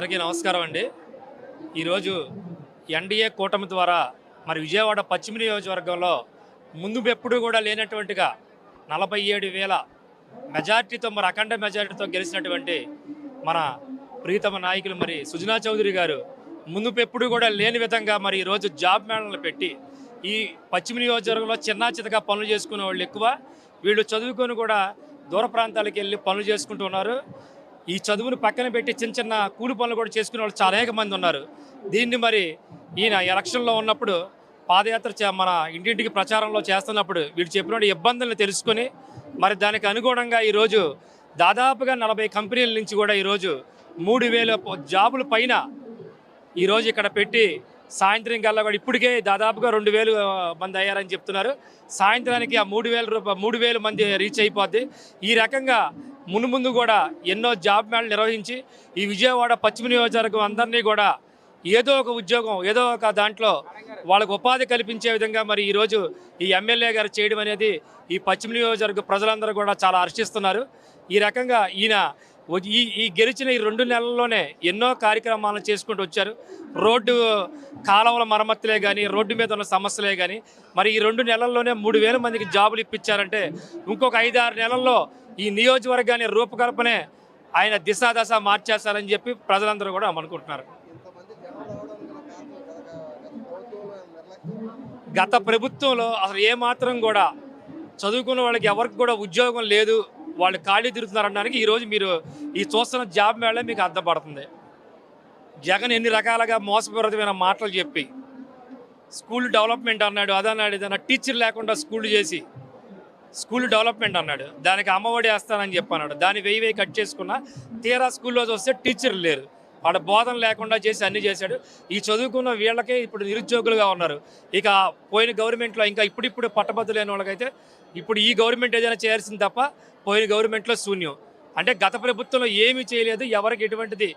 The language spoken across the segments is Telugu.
అందరికీ నమస్కారం అండి. ఈరోజు ఎన్డీఏ కూటమి ద్వారా మరి విజయవాడ పశ్చిమ నియోజకవర్గంలో ముందు ఎప్పుడు కూడా లేనటువంటిగా నలభై ఏడు వేల మెజార్టీతో మరి అఖండ మెజార్టీతో గెలిచినటువంటి మన ప్రీతమ నాయకులు మరి సుజనా చౌదరి గారు ముందు ఎప్పుడు కూడా లేని విధంగా మరి ఈరోజు జాబ్ మేళలు పెట్టి ఈ పశ్చిమ నియోజకవర్గంలో చిన్నా చితగా పనులు చేసుకునే వాళ్ళు ఎక్కువ. వీళ్ళు చదువుకొని కూడా దూర ప్రాంతాలకు వెళ్ళి పనులు చేసుకుంటూ ఉన్నారు. ఈ చదువును పక్కన పెట్టి చిన్న చిన్న కూలి పనులు కూడా చేసుకునే వాళ్ళు చాలా అనేక మంది ఉన్నారు. దీన్ని మరి ఈయన ఎలక్షన్లో ఉన్నప్పుడు పాదయాత్ర చే- మన ఇంటింటికి ప్రచారంలో చేస్తున్నప్పుడు వీళ్ళు చెప్పిన ఇబ్బందులను తెలుసుకొని మరి దానికి అనుగుణంగా ఈరోజు దాదాపుగా నలభై కంపెనీల నుంచి కూడా ఈరోజు మూడు వేల జాబుల పైన ఈరోజు ఇక్కడ పెట్టి సాయంత్రం కల్లా కూడా ఇప్పటికే దాదాపుగా రెండు వేలు మంది అయ్యారని చెప్తున్నారు. సాయంత్రానికి ఆ మూడు వేల రూపాయ మూడు వేల మంది రీచ్ అయిపోద్ది. ఈ రకంగా మును ముందు కూడా ఎన్నో జాబ్ మేళలు నిర్వహించి ఈ విజయవాడ పశ్చిమ నియోజకవర్గం అందరినీ కూడా ఏదో ఒక ఉద్యోగం ఏదో ఒక దాంట్లో వాళ్ళకు ఉపాధి కల్పించే విధంగా మరి ఈరోజు ఈ ఎమ్మెల్యే గారు చేయడం అనేది ఈ పశ్చిమ నియోజకవర్గ ప్రజలందరూ కూడా చాలా హర్షిస్తున్నారు. ఈ రకంగా ఈయన ఈ ఈ గెలిచిన ఈ రెండు నెలల్లోనే ఎన్నో కార్యక్రమాలను చేసుకుంటూ వచ్చారు. రోడ్డు కాలువల మరమ్మతులే కానీ రోడ్డు మీద ఉన్న సమస్యలే కానీ మరి ఈ రెండు నెలల్లోనే మూడు వేల మందికి జాబులు ఇప్పించారంటే ఇంకొక ఐదారు నెలల్లో ఈ నియోజకవర్గాన్ని రూపకల్పనే ఆయన దిశాదశ మార్చేస్తారని చెప్పి ప్రజలందరూ కూడా అనుకుంటున్నారు. గత ప్రభుత్వంలో అసలు ఏమాత్రం కూడా చదువుకున్న వాళ్ళకి ఎవరికి కూడా ఉద్యోగం లేదు. వాళ్ళు ఖాళీ తిరుగుతున్నారనడానికి ఈరోజు మీరు ఈ చూస్తున్న జాబ్ మేళ మీకు అర్థపడుతుంది. జగన్ ఎన్ని రకాలుగా మోసపూరితమైన మాటలు చెప్పి స్కూల్ డెవలప్మెంట్ అన్నాడు అదన్నాడు ఇదన్నా టీచర్ లేకుండా స్కూల్ చేసి స్కూల్ డెవలప్మెంట్ అన్నాడు. దానికి అమ్మఒడి వేస్తానని చెప్పన్నాడు దాన్ని వెయ్యి వెయ్యి కట్ చేసుకున్నా తీరా స్కూల్లో చూస్తే టీచర్లు లేరు. వాడు బోధన లేకుండా చేసి అన్ని చేశాడు. ఈ చదువుకున్న వీళ్ళకే ఇప్పుడు నిరుద్యోగులుగా ఉన్నారు. ఇక పోయిన గవర్నమెంట్లో ఇంకా ఇప్పుడిప్పుడు పట్టభద్రులు లేని వాళ్ళకైతే ఇప్పుడు ఈ గవర్నమెంట్ ఏదైనా చేయాల్సింది తప్ప పోయిన గవర్నమెంట్లో శూన్యం. అంటే గత ప్రభుత్వంలో ఏమీ చేయలేదు ఎవరికి ఎటువంటిది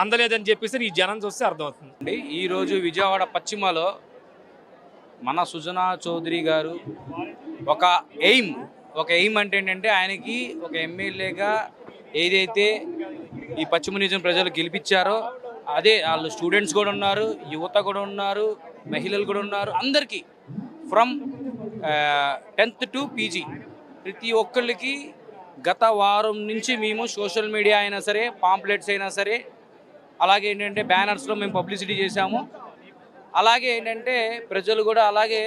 అందలేదని చెప్పేసి ఈ జనం చూస్తే అర్థమవుతుంది. ఈరోజు విజయవాడ పశ్చిమలో మన సుజనా చౌదరి గారు ఒక ఎయిమ్ ఒక ఎయిమ్ అంటే ఏంటంటే ఆయనకి ఒక ఎమ్మెల్యేగా ఏదైతే ఈ పశ్చిమ నిజం ప్రజలు గెలిపించారో అదే వాళ్ళు స్టూడెంట్స్ కూడా ఉన్నారు యువత కూడా ఉన్నారు మహిళలు కూడా ఉన్నారు. అందరికీ ఫ్రమ్ టెన్త్ టు పీజీ ప్రతి ఒక్కళ్ళకి గత వారం నుంచి మేము సోషల్ మీడియా అయినా సరే పాంప్లెట్స్ అయినా సరే అలాగే ఏంటంటే బ్యానర్స్లో మేము పబ్లిసిటీ చేశాము. అలాగే ఏంటంటే ప్రజలు కూడా అలాగే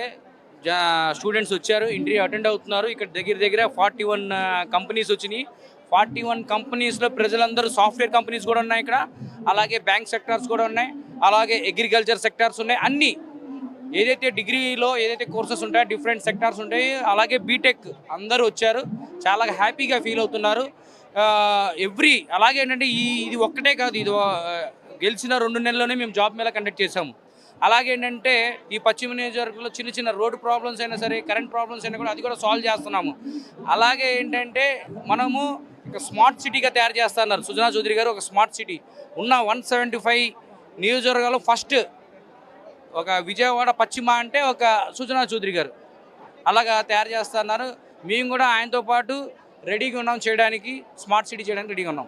స్టూడెంట్స్ వచ్చారు ఇంటర్వ్యూ అటెండ్ అవుతున్నారు. ఇక్కడ దగ్గర దగ్గర ఫార్టీ వన్ కంపెనీస్ వచ్చినాయి. ఫార్టీ వన్ కంపెనీస్లో ప్రజలందరూ సాఫ్ట్వేర్ కంపెనీస్ కూడా ఉన్నాయి ఇక్కడ. అలాగే బ్యాంక్ సెక్టార్స్ కూడా ఉన్నాయి. అలాగే అగ్రికల్చర్ సెక్టార్స్ ఉన్నాయి. అన్నీ ఏదైతే డిగ్రీలో ఏదైతే కోర్సెస్ ఉంటాయో డిఫరెంట్ సెక్టార్స్ ఉంటాయి. అలాగే బీటెక్ అందరూ వచ్చారు. చాలా హ్యాపీగా ఫీల్ అవుతున్నారు. ఎవ్రీ అలాగే ఏంటంటే ఈ ఇది ఒక్కటే కాదు. ఇది గెలిచిన రెండు నెలల్లోనే మేము జాబ్ మేళ కండక్ట్ చేసాము అలాగే ఏంటంటే ఈ పశ్చిమ నియోజకవర్గంలో చిన్న చిన్న రోడ్డు ప్రాబ్లమ్స్ అయినా సరే కరెంట్ ప్రాబ్లమ్స్ అయినా కూడా అది కూడా సాల్వ్ చేస్తున్నాము. అలాగే ఏంటంటే మనము ఒక స్మార్ట్ సిటీగా తయారు చేస్తున్నారు. సుజనా చౌదరి గారు ఒక స్మార్ట్ సిటీ. ఉన్న వన్ సెవెంటీ ఫైవ్ నియోజకవర్గాల్లో ఫస్ట్ ఒక విజయవాడ పశ్చిమ అంటే ఒక సుజనా చౌదరి గారు అలాగా తయారు చేస్తున్నారు. మేము కూడా ఆయనతో పాటు రెడీగా ఉన్నాం చేయడానికి స్మార్ట్ సిటీ చేయడానికి రెడీగా ఉన్నాం.